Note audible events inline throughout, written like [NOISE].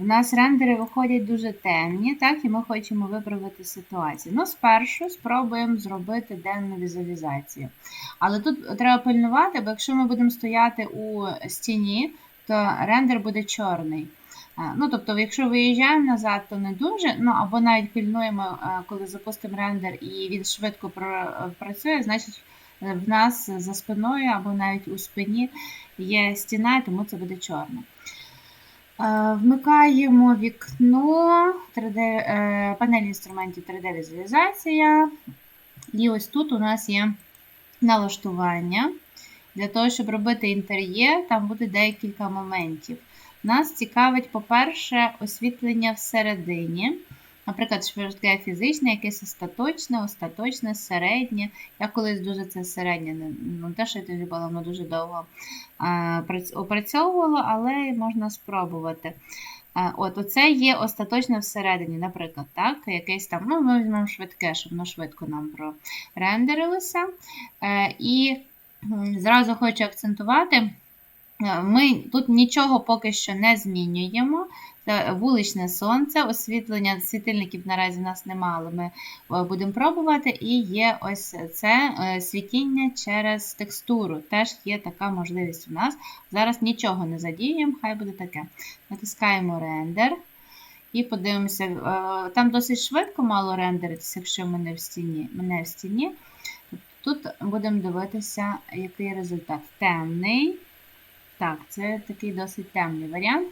в нас рендери виходять дуже темні, так, і ми хочемо виправити ситуацію. Ну, спершу спробуємо зробити денну візуалізацію. Але тут треба пильнувати, бо якщо ми будемо стояти у стіні, то рендер буде чорний. Ну, тобто, якщо виїжджаємо назад, то не дуже. Ну або навіть пильнуємо, коли запустимо рендер і він швидко працює, значить в нас за спиною або навіть у спині є стіна, тому це буде чорне. Е, Вмикаємо вікно 3D, е, панель інструментів 3D-візуалізація. І ось тут у нас є налаштування. Для того, щоб робити інтер'єр, там буде декілька моментів. Нас цікавить, по-перше, освітлення всередині. Наприклад, швидке фізичне, якесь остаточне, остаточне, середнє. Я колись дуже це середнє, не ну, те, що я тоді була, воно дуже довго а, прац- опрацьовувало, але можна спробувати. От, оце є остаточне всередині, наприклад, так, якесь там, ну, ми візьмемо швидке, щоб воно швидко нам прорендерилося. Е, І зразу хочу акцентувати. Ми тут нічого поки що не змінюємо. Це вуличне сонце, освітлення світильників наразі в нас немає, але ми е, будемо пробувати. І є ось це е, світіння через текстуру. Теж є така можливість у нас. Зараз нічого не задіюємо, хай буде таке. Натискаємо рендер. І подивимося, е, там досить швидко мало рендеритися, якщо ми не в стіні. Ми в стіні. Тут будемо дивитися, який результат. Темний. Так, це такий досить темний варіант.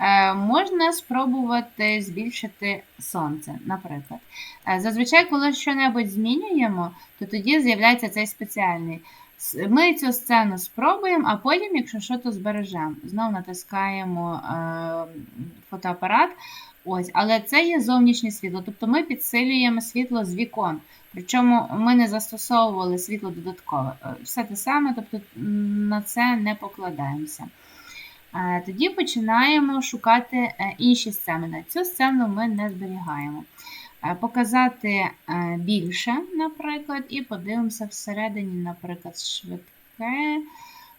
Е, можна спробувати збільшити сонце, наприклад. Е, зазвичай, коли щось змінюємо, то тоді з'являється цей спеціальний. Ми цю сцену спробуємо, а потім, якщо що, то збережемо. Знову натискаємо е, фотоапарат. Ось, але це є зовнішнє світло, тобто ми підсилюємо світло з вікон. Причому ми не застосовували світло додаткове. Е, Все те саме, тобто на це не покладаємося. Е, Тоді починаємо шукати е, інші сцени. Цю сцену ми не зберігаємо. Показати більше, наприклад, і подивимося всередині, наприклад, швидке.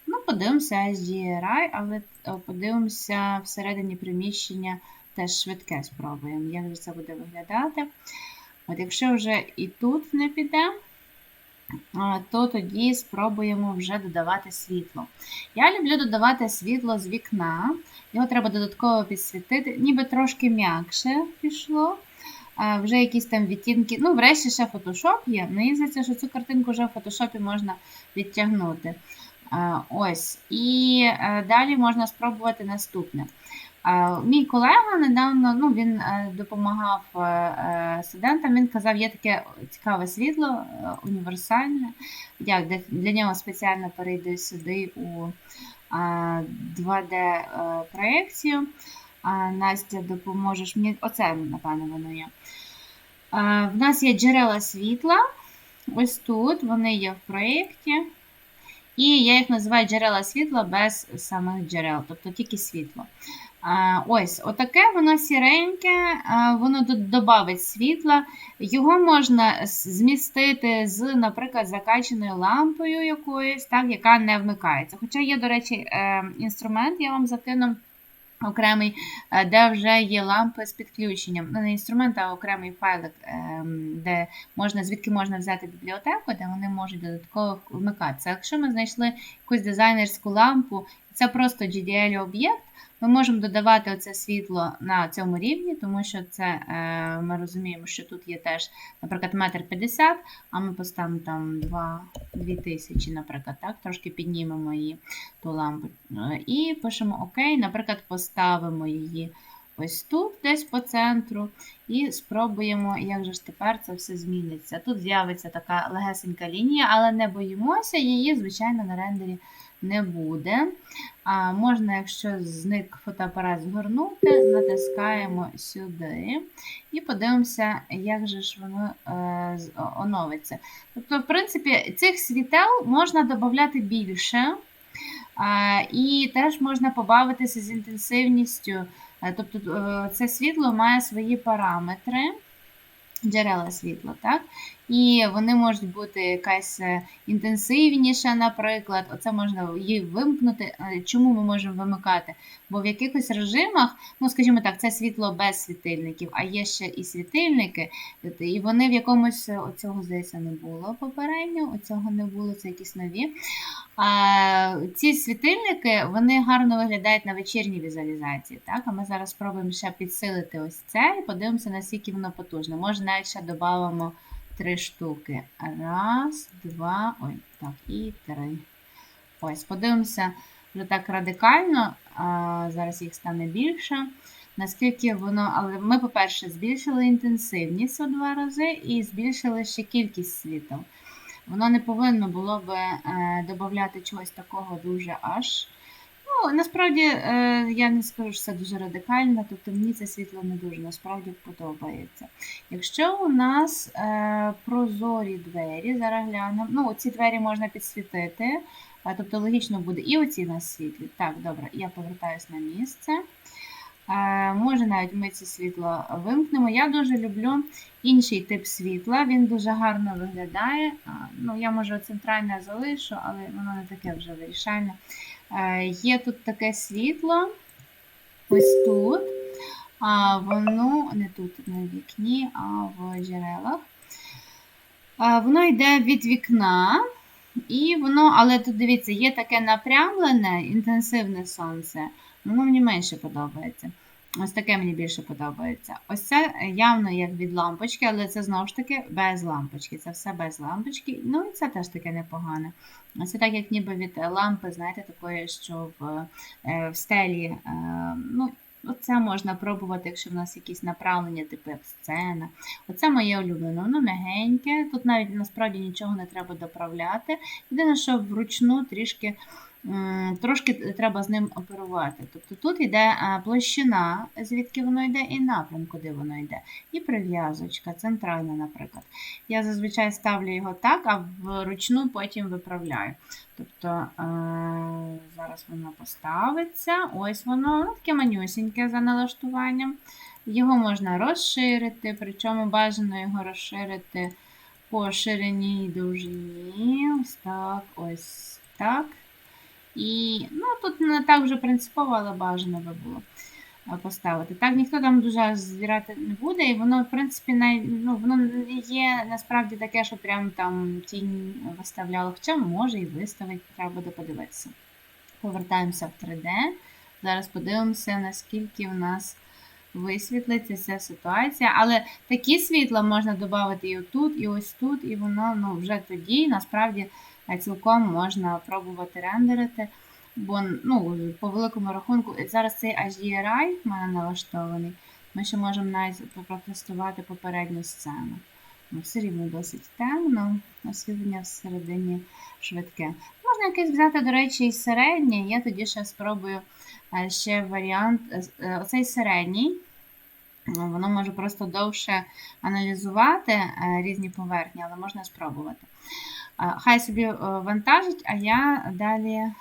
Ну, подивимося HDRI, але подивимося всередині приміщення теж швидке спробуємо, як же це буде виглядати. От якщо вже і тут не піде, то тоді спробуємо вже додавати світло. Я люблю додавати світло з вікна. Його треба додатково підсвітити, ніби трошки м'якше пішло. Вже якісь там відтінки. Ну, врешті ще фотошоп є. Мені здається, що цю картинку вже в фотошопі можна відтягнути. Ось. І е, далі можна спробувати наступне. Мій колега недавно ну, він е, допомагав е, е, студентам. Він казав, є таке цікаве світло, універсальне. Як для, нього спеціально перейду сюди у 2D-проекцію. Настя, допоможеш мені. Оце, напевно, воно є. В нас є джерела світла. Ось тут вони є в проєкті. І я їх називаю джерела світла без самих джерел, тобто тільки світло. Ось, отаке воно сіреньке, воно додавить світла. Його можна змістити з, наприклад, закаченою лампою якоюсь, так, яка не вмикається. Хоча є, до речі, е, інструмент, я вам закину окремий, е, де вже є лампи з підключенням. Ну, не інструмент, а окремий файлик, ем, де можна, звідки можна взяти бібліотеку, де вони можуть додатково вмикатися. Якщо ми знайшли якусь дизайнерську лампу, це просто GDL-об'єкт, ми можемо додавати оце світло на цьому рівні, тому що це е, ми розуміємо, що тут є теж, наприклад, метр п'ятдесят, а ми поставимо там 2, 2 тисячі, наприклад, так, трошки піднімемо її ту лампу. Е, І пишемо ОК, наприклад, поставимо її ось тут, десь по центру, і спробуємо, як же ж тепер це все зміниться. Тут з'явиться така легесенька лінія, але не боїмося, її, звичайно, на рендері не буде. А можна, якщо зник фотоапарат згорнути, натискаємо сюди і подивимося, як же ж воно е, оновиться. Тобто, в принципі, цих світел можна додати більше. І теж можна побавитися з інтенсивністю. Е, Тобто е, це світло має свої параметри, джерела світла, так? І вони можуть бути якась е, інтенсивніша, наприклад. Оце можна її вимкнути. Е, Чому ми можемо вимикати? Бо в якихось режимах, ну скажімо так, це світло без світильників, а є ще і світильники, і вони в якомусь оцього здається не було попередньо, оцього не було, це якісь нові. А, ці світильники вони гарно виглядають на вечірній візуалізації. Так? А ми зараз спробуємо ще підсилити ось це і подивимося, наскільки воно потужне. Може, навіть ще додамо три штуки. Раз, два, ой, так, і три. Ось, подивимося вже так радикально. А, зараз їх стане більше. Наскільки воно, але ми, по-перше, збільшили інтенсивність у два рази і збільшили ще кількість світла. Воно не повинно було би е, додати чогось такого дуже аж. Ну, насправді, е, я не скажу, що це дуже радикально, тобто мені це світло не дуже насправді подобається. Якщо у нас е, прозорі двері, зараз глянемо, ну, ці двері можна підсвітити, е, тобто логічно буде і оці на світлі. Так, добре, я повертаюся на місце. Може навіть ми це світло вимкнемо. Я дуже люблю інший тип світла, він дуже гарно виглядає. Ну, Я може центральне залишу, але воно не таке вже вирішальне. Е, Є тут таке світло, ось тут. А Воно не тут на вікні, а в джерелах. Воно йде від вікна. І воно, але тут дивіться, є таке напрямлене, інтенсивне сонце. Воно мені менше подобається. Ось таке мені більше подобається. Ось це явно як від лампочки, але це знову ж таки без лампочки. Це все без лампочки. Ну і це теж таке непогане. Це так, як ніби від лампи, знаєте, такої, що в, е, в стелі. е, ну, Оце можна пробувати, якщо в нас якісь направлення, типу як сцена. Оце моє улюблене, воно мягеньке. Тут навіть насправді нічого не треба доправляти. Єдине, що вручну трішки трошки треба з ним оперувати. Тобто тут йде е, площина, звідки воно йде, і напрям, куди воно йде. І прив'язочка, центральна, наприклад. Я зазвичай ставлю його так, а вручну потім виправляю. Тобто е, зараз воно поставиться. Ось воно, воно таке манюсіньке за налаштуванням. Його можна розширити, причому бажано його розширити по ширині і довжині. Ось так, ось так. І ну, тут не так вже принципово, але бажано би було е, поставити. Так, ніхто там дуже звіряти не буде, і воно, в принципі, най, ну, воно є насправді таке, що прям там тінь виставляло. Хоча може і виставить, треба буде подивитися. Повертаємося в 3D. Зараз подивимося, наскільки в нас висвітлиться ця ситуація. Але такі світла можна додати і отут, і ось тут, і воно ну, вже тоді насправді цілком можна пробувати рендерити. Бо ну, по великому рахунку, зараз цей HDRI в мене налаштований. Ми ще можемо навіть протестувати попередню сцену. Ну, Все рівно досить темно, освітлення всередині швидке. Можна якесь взяти, до речі, і середнє. Я тоді ще спробую е, ще варіант. е, Оцей середній. Воно може просто довше аналізувати е, різні поверхні, але можна спробувати. Хай собі е, вантажить, а я далі е,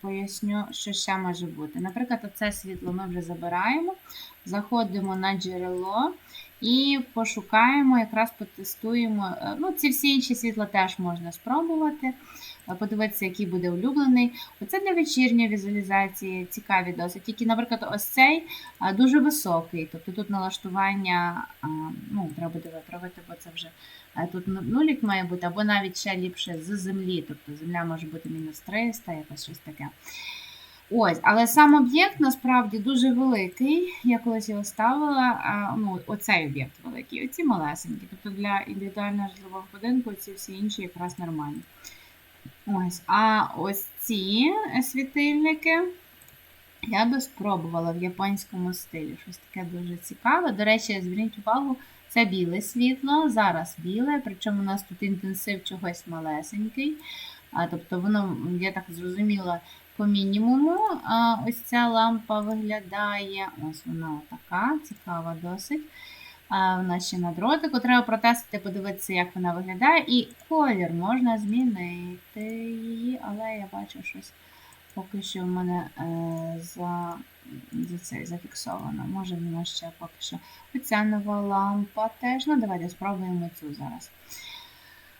поясню, що ще може бути. Наприклад, це світло ми вже забираємо, заходимо на джерело і пошукаємо, якраз потестуємо. е, Ну, Ці всі інші світла теж можна спробувати, е, подивитися, який буде улюблений. Оце для вечірньої візуалізації цікаві досить. Тільки, наприклад, ось цей е, дуже високий. Тобто тут налаштування ну, треба буде виправити, бо це вже. Тут ну- нулік має бути, або навіть ще ліпше з землі. Тобто земля може бути мінус 300, якось щось таке. Ось, але сам об'єкт насправді дуже великий. Я колись його ставила. Ну, оцей об'єкт великий, оці малесенькі. Тобто для індивідуального житлового будинку ці всі інші якраз нормальні. Ось, а ось ці світильники. Я би спробувала в японському стилі. Щось таке дуже цікаве. До речі, зверніть увагу, це біле світло, зараз біле, причому у нас тут інтенсив чогось малесенький. А, Тобто воно, я так зрозуміла, по мінімуму ось ця лампа виглядає. Ось вона така, цікава досить. Вона ще на дротику. Треба протестити, подивитися, як вона виглядає. І колір можна змінити її, але я бачу щось. Поки що в мене е, за це зафіксовано. Може, в нас ще поки що. Оця нова лампа теж. Ну, давайте спробуємо цю зараз.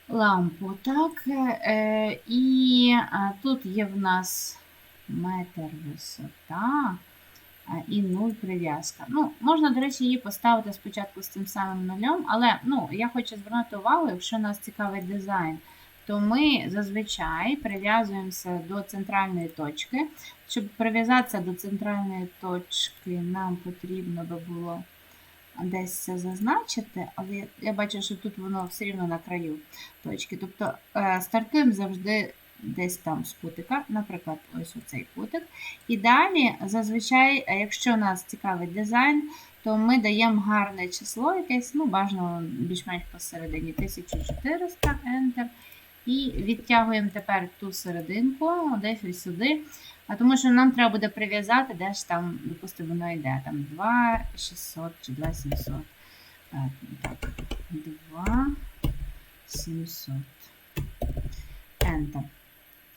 Лампу, так. Е, і а, тут є в нас метр висота і нуль прив'язка. Ну, можна, до речі, її поставити спочатку з тим самим нульом, але ну, я хочу звернути увагу, якщо нас цікавить дизайн, то ми зазвичай прив'язуємося до центральної точки. Щоб прив'язатися до центральної точки, нам потрібно би було десь це зазначити, але я- я бачу, що тут воно все рівно на краю точки. Тобто е, стартуємо завжди десь там з кутика, наприклад, ось оцей кутик. І далі, зазвичай, якщо нас цікавить дизайн, то ми даємо гарне число, якесь, ну, бажано більш-менш посередині 1400 Enter. І відтягуємо тепер ту серединку, десь ось сюди. А тому що нам треба буде прив'язати, де ж там, допустимо, воно йде. Там 2600 чи 2700. Е, Так, 2700. Enter.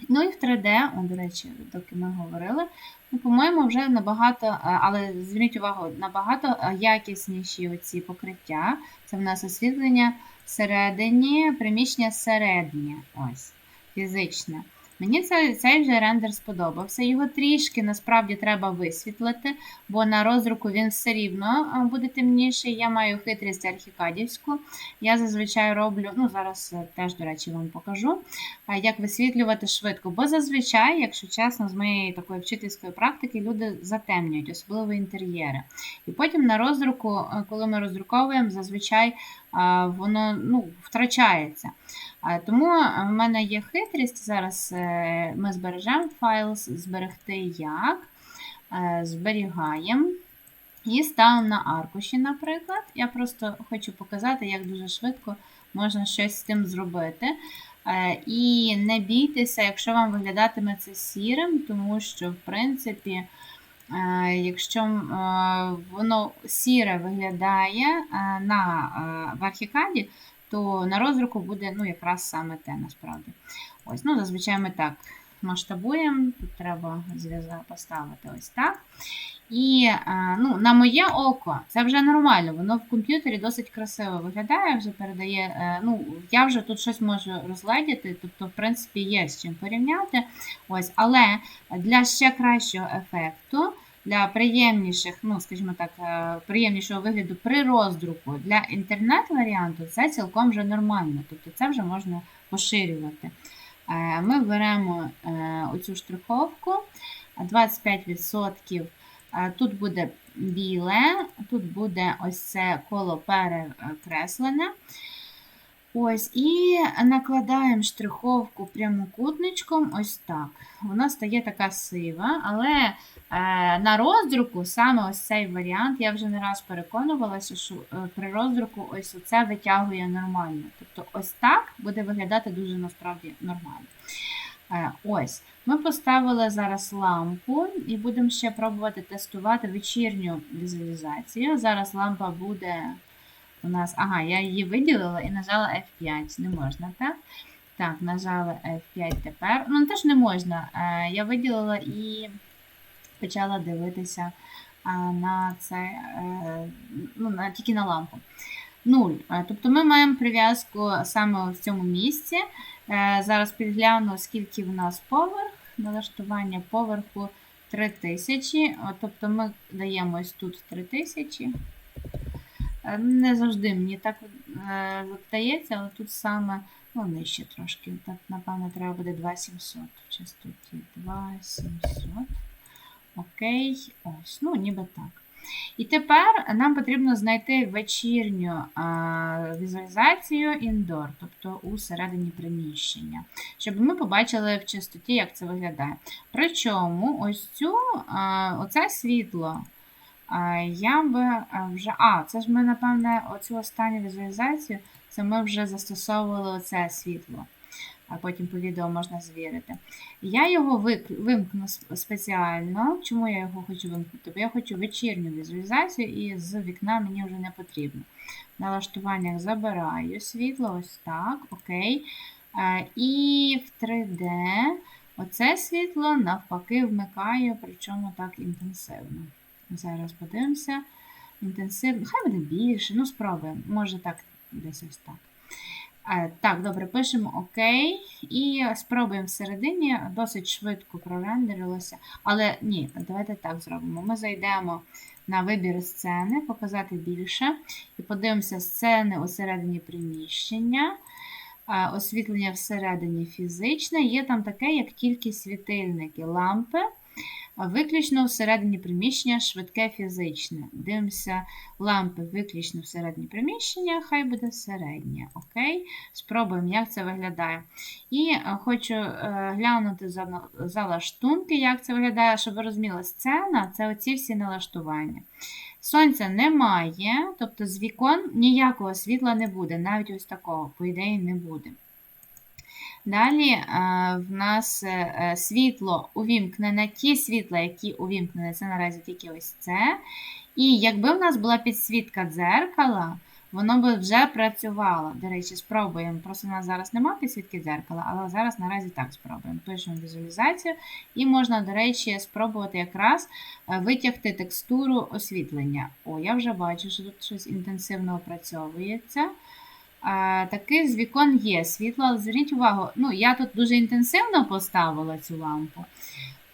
Ну і в 3D, о, до речі, доки ми говорили, ну, по-моєму, вже набагато, е, але зверніть увагу, набагато е, якісніші оці покриття. Це в нас освітлення всередині, приміщення середнє. Ось, фізичне. Мені цей, цей вже рендер сподобався. Його трішки насправді треба висвітлити, бо на розруку він все рівно буде темніший. Я маю хитрість архікадівську. Я зазвичай роблю, ну зараз е, теж, до речі, вам покажу, як висвітлювати швидко. Бо зазвичай, якщо чесно, з моєї такої вчительської практики люди затемнюють, особливо інтер'єри. І потім на розруку, е, коли ми роздруковуємо, зазвичай воно ну, втрачається. Тому е, в мене є хитрість. Зараз е, ми збережемо файл, зберегти як, Е, зберігаємо. І ставимо на аркуші, наприклад. Я просто хочу показати, як дуже швидко можна щось з тим зробити. І не бійтеся, якщо вам виглядатиме це сірим, тому що, в принципі, якщо воно сіре виглядає на, в архікаді, то на розруку буде ну, якраз саме те насправді. Ось, ну, Зазвичай ми так масштабуємо, тут треба зв'яза поставити ось так. І е, ну, на моє око це вже нормально, воно в комп'ютері досить красиво виглядає, вже передає. е, Ну, я вже тут щось можу розгледіти, тобто, в принципі, є з чим порівняти. Ось, але для ще кращого ефекту, для приємніших, ну, скажімо так, е, приємнішого вигляду при роздруку для інтернет-варіанту це цілком вже нормально. Тобто це вже можна поширювати. Е, Ми беремо е, оцю штриховку 25%. Е, Тут буде біле, тут буде ось це коло перекреслене. Ось, і накладаємо штриховку прямокутничком, ось так. Вона стає така сива, але е, на роздруку саме ось цей варіант, я вже не раз переконувалася, що е, при роздруку ось оце витягує нормально. Тобто ось так буде виглядати дуже насправді нормально. Е, ось, ми поставили зараз лампу і будемо ще пробувати тестувати вечірню візуалізацію. Зараз лампа буде у нас. Ага, я її виділила і нажала F5. Не можна, так? Так, нажала F5 тепер. Ну, теж не можна. Е, Я виділила і почала дивитися на це, е, ну, на, тільки на лампу. Нуль. Е, Тобто ми маємо прив'язку саме в цьому місці. Зараз підгляну, скільки в нас поверх. Налаштування поверху 3000. Тобто ми даємо тут 3000. Е, Не завжди мені так е, здається, але тут саме ну, нижче трошки. Так, напевно, треба буде 2700. Частоті 2700. Окей, ось, ну, ніби так. І тепер нам потрібно знайти вечірню а, візуалізацію indoor, тобто у середині приміщення, щоб ми побачили в чистоті, як це виглядає. Причому ось цю, а, оце світло. Я би вже. А, це ж ми, напевне, оцю останню візуалізацію, це ми вже застосовували оце світло. А потім по відео можна звірити. Я його вимкну спеціально. Чому я його хочу вимкнути? Бо я хочу вечірню візуалізацію, і з вікна мені вже не потрібно. В налаштуваннях забираю світло, ось так, окей. Е, І в 3D Оце світло навпаки вмикає, причому так інтенсивно. Зараз подивимося. Інтенсивно, хай буде більше, ну спробуємо. Може так, десь ось так. Е, Так, добре, пишемо ОК. І спробуємо всередині, досить швидко прорендерилося. Але ні, давайте так зробимо. Ми зайдемо на вибір сцени, показати більше. І подивимося сцени усередині приміщення. Е, Освітлення всередині фізичне. Є там таке, як тільки світильники, лампи. Виключно всередині приміщення швидке фізичне. Дивимося лампи виключно всередині приміщення, хай буде середнє. Окей? Спробуємо, як це виглядає. І е, хочу е, глянути за лаштунки, як це виглядає, щоб ви розуміли, сцена це оці всі налаштування. Сонця немає, тобто з вікон ніякого світла не буде, навіть ось такого, по ідеї, не буде. Далі е, в нас е, е, світло увімкнене, ті світла, які увімкнені, це наразі тільки ось це. І якби в нас була підсвітка дзеркала, воно би вже працювало. До речі, спробуємо. Просто у нас зараз немає підсвітки дзеркала, але зараз наразі так спробуємо. Пишемо візуалізацію, і можна, до речі, спробувати якраз витягти текстуру освітлення. О, я вже бачу, що тут щось інтенсивно опрацьовується. А, таки з вікон є світло, але зверніть увагу, ну, я тут дуже інтенсивно поставила цю лампу,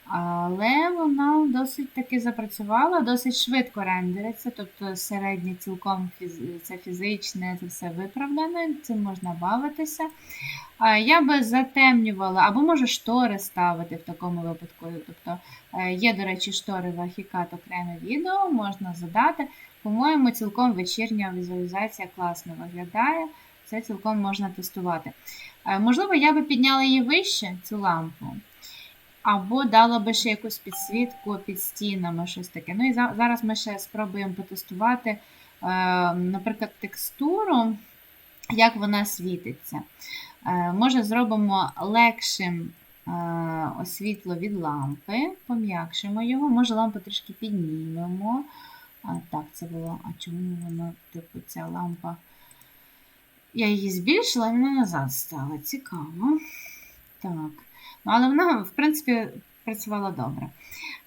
але вона досить таки запрацювала, досить швидко рендериться, тобто середнє цілком фіз- це фізичне, це все виправдане, цим можна бавитися. Я би затемнювала, або може штори ставити в такому випадку. Тобто е, є, до речі, штори в Archicad окреме відео, можна задати. По-моєму, цілком вечірня візуалізація класно виглядає. Це цілком можна тестувати. Е, Можливо, я би підняла її вище, цю лампу, або дала би ще якусь підсвітку під стінами, щось таке. Ну і зараз ми ще спробуємо потестувати, е, наприклад, текстуру, як вона світиться. Е, Може, зробимо легшим освітло від лампи, пом'якшимо його, може лампу трішки піднімемо. Так, це було. А чому воно, типу, ця лампа? Я її збільшила, і вона назад стала. Цікаво. Так. Ну, але вона, в принципі, працювала добре.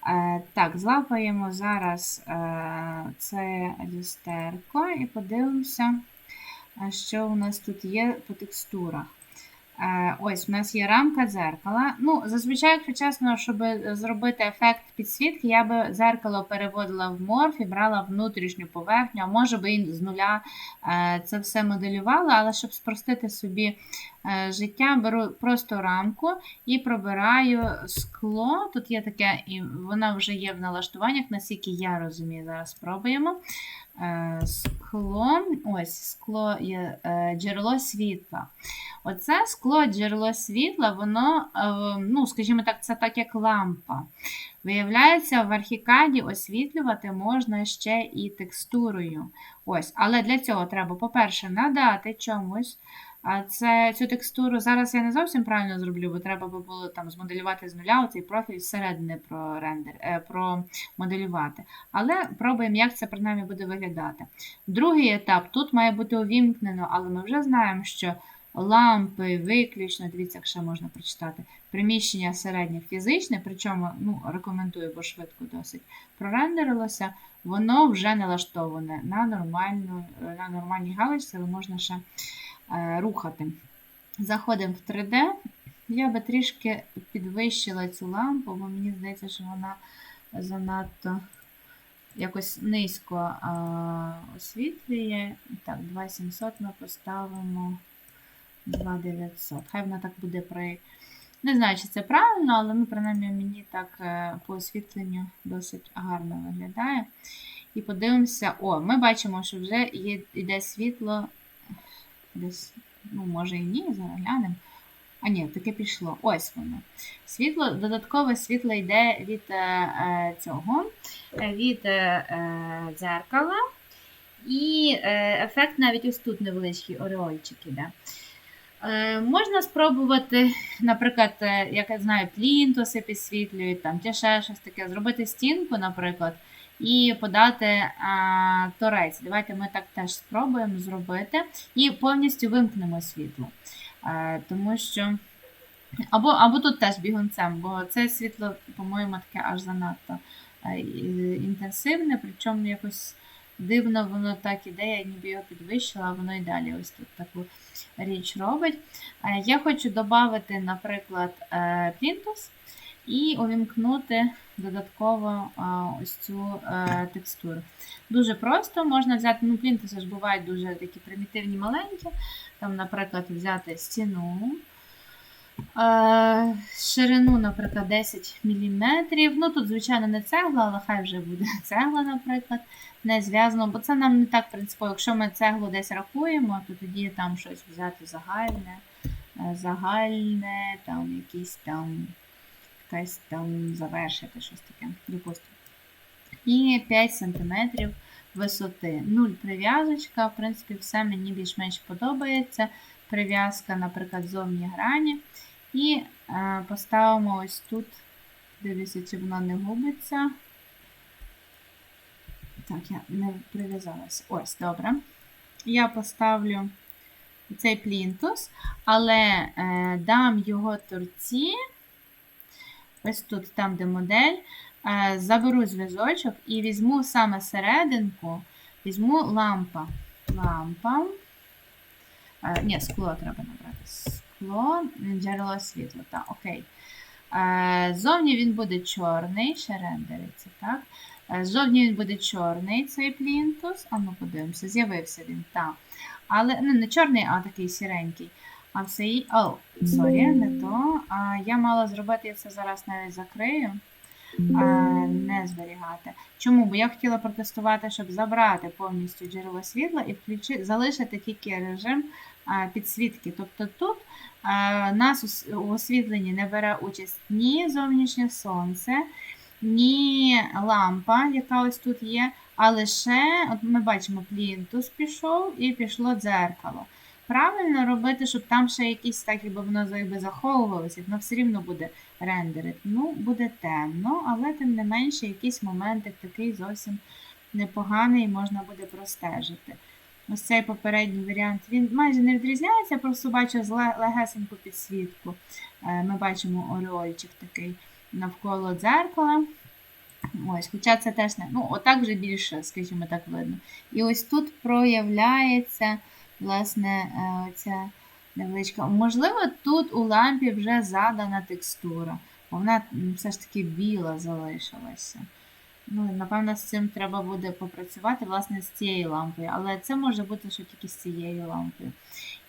Е, так, злапаємо зараз е, це люстерко і подивимося, е, що у нас тут є по текстурах. Е, Ось, у нас є рамка дзеркала. Ну, зазвичай, якщо чесно, щоб зробити ефект підсвітки, я би дзеркало переводила в морф і брала внутрішню поверхню, а може би і з нуля е, це все моделювала, але щоб спростити собі е, життя, беру просто рамку і пробираю скло. Тут є таке, і воно вже є в налаштуваннях, наскільки я розумію, зараз спробуємо. Е, Скло, ось скло є е, джерело світла. Оце скло джерело світла, воно, е, ну, скажімо так, це так як лампа. Виявляється, в архікаді освітлювати можна ще і текстурою. Ось, Але для цього треба, по-перше, надати чомусь. А це цю текстуру зараз я не зовсім правильно зроблю, бо треба би було там змоделювати з нуля цей профіль зсередини про рендер, е, промоделювати. Але пробуємо, як це принаймні буде виглядати. Другий етап тут має бути увімкнено, але ми вже знаємо, що лампи виключно, дивіться, якщо можна прочитати, приміщення середнє фізичне, причому ну, рекомендую, бо швидко досить прорендерилося, воно вже налаштоване на нормальну, на нормальній галочці, але можна ще рухати. Заходимо в 3D. Я би трішки підвищила цю лампу, бо мені здається, що вона занадто якось низько а, освітлює. Так, 2700 ми поставимо 2900. Хай вона так буде при. Не знаю, чи це правильно, але ну, принаймні мені так е, по освітленню досить гарно виглядає. І подивимося, о, ми бачимо, що вже є, йде світло. Десь, ну, може і ні, зараз глянемо. А ні, таке пішло. Ось воно. Світло, додаткове світло йде від е, е, цього, е, від е, е, дзеркала. І е, ефект навіть ось тут невеличкий ореольчик іде. Е, можна спробувати, наприклад, як я знаю, плінтуси підсвітлюють, там, чи ще щось таке, зробити стінку, наприклад, і подати а, торець. Давайте ми так теж спробуємо зробити і повністю вимкнемо світло. Е, тому що Або, або тут теж бігунцем, бо це світло, по-моєму, таке аж занадто інтенсивне, причому якось дивно воно так іде, я ніби його підвищила, а воно і далі ось тут таку річ робить. Я хочу додати, наприклад, е, плінтус і увімкнути додатково ось цю е, текстуру. Дуже просто можна взяти, ну, плінтуси ж бувають дуже такі примітивні маленькі. Там, наприклад, взяти стіну. Е, Ширину, наприклад, 10 мм. Ну, тут, звичайно, не цегла, але хай вже буде [LAUGHS] цегла, наприклад, не зв'язано, бо це нам не так принципово. Якщо ми цеглу десь рахуємо, то тоді там щось взяти загальне, е, загальне, там якісь там якась там завершити щось таке, допустимо. І 5 см висоти. Нуль прив'язочка. В принципі, все мені більш-менш подобається. Прив'язка, наприклад, зовні грані. І е, поставимо ось тут, дивлюся, чи воно не губиться. Так, я не прив'язалася. Ось, добре. Я поставлю цей плінтус, але е, дам його торці. Ось тут, там, де модель, е, заберу зв'язочок і візьму саме серединку, візьму лампа. Лампа. Е, ні, скло треба набрати. Скло, джерело світла. Так, окей. Е, Зовні він буде чорний, ще рендериться, так? Зовні він буде чорний, цей плінтус. А ну подивимося, з'явився він, так. Але ну, не чорний, а такий сіренький. А все і. О, сорі, не то. А, я мала зробити, я це зараз навіть закрию. А, не зберігати. Чому? Бо я хотіла протестувати, щоб забрати повністю джерело світла і включи, залишити тільки режим а, підсвітки. Тобто тут а, нас у освітленні не бере участь ні зовнішнє сонце, ні лампа, яка ось тут є, а лише, от ми бачимо, плінтус пішов і пішло дзеркало. Правильно робити, щоб там ще якісь так, якби воно якби заховувалося, воно все рівно буде рендерити. Ну, буде темно, але тим не менше якийсь моментик такий зовсім непоганий можна буде простежити. Ось цей попередній варіант він майже не відрізняється, просто бачу зле- легесеньку підсвітку. Е, Ми бачимо ореольчик такий навколо дзеркала. Ось, хоча це теж не. Ну, отак вже більше, скажімо так, видно. І ось тут проявляється, власне, е, ця невеличка. Можливо, тут у лампі вже задана текстура. бо Вона все ж таки біла залишилася. Ну, напевно, з цим треба буде попрацювати, власне, з цією лампою. Але це може бути, що тільки з цією лампою.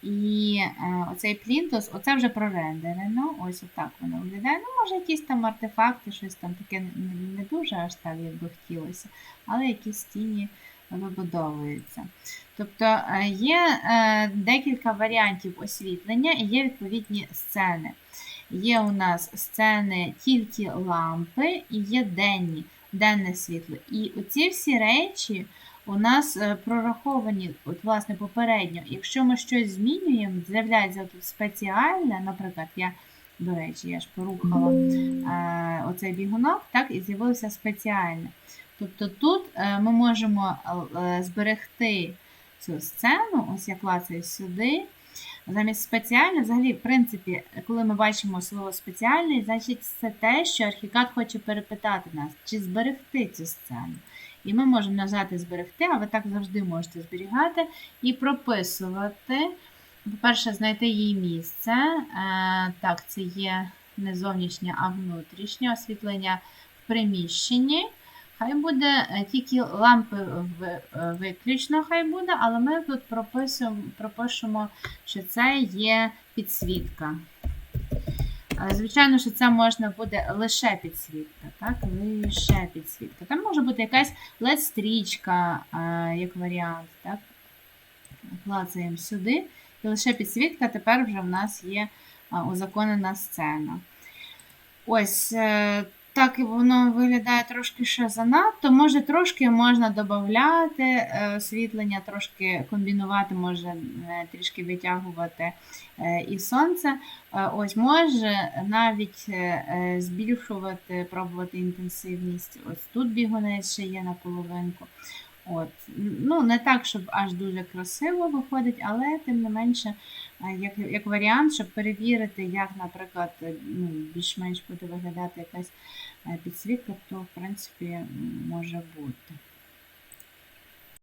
І е, оцей плінтус, оце вже прорендерено. Ось отак воно виглядає. Ну, може, якісь там артефакти, щось там таке не, дуже аж так, як би хотілося, але якісь тіні вибудовуються. Тобто е, є е, декілька варіантів освітлення і є відповідні сцени. Є у нас сцени тільки лампи і є денні, денне світло. І оці всі речі у нас е, прораховані, от, власне, попередньо. Якщо ми щось змінюємо, з'являється тут спеціальне, наприклад, я, до речі, я ж порухала е, оцей бігунок, так, і з'явилося спеціальне. Тобто тут е, ми можемо е, зберегти цю сцену, ось я клацаю сюди. Замість спеціально, взагалі, в принципі, коли ми бачимо слово спеціальний, значить це те, що архікад хоче перепитати нас, чи зберегти цю сцену. І ми можемо нажати зберегти, а ви так завжди можете зберігати і прописувати. По-перше, знайти її місце. Е, Так, це є не зовнішнє, а внутрішнє освітлення в приміщенні. Хай буде е, тільки лампи е, виключно, хай буде, але ми тут пропишемо, що це є підсвітка. Е, Звичайно, що це можна буде лише підсвітка, так? Лише підсвітка. Там може бути якась LED-стрічка, як варіант, так? Клацаємо сюди. І лише підсвітка тепер вже в нас є узаконена сцена. Ось так і воно виглядає трошки ще занадто. Може, трошки можна додати е, освітлення, трошки комбінувати, може е, трішки витягувати е, і сонце. Ось може навіть збільшувати, пробувати інтенсивність. Ось тут бігунець ще є на половинку. От. Ну, не так, щоб аж дуже красиво виходить, але тим не менше як, як варіант, щоб перевірити, як, наприклад, ну, більш-менш буде виглядати якась е, підсвітка, то в принципі може бути.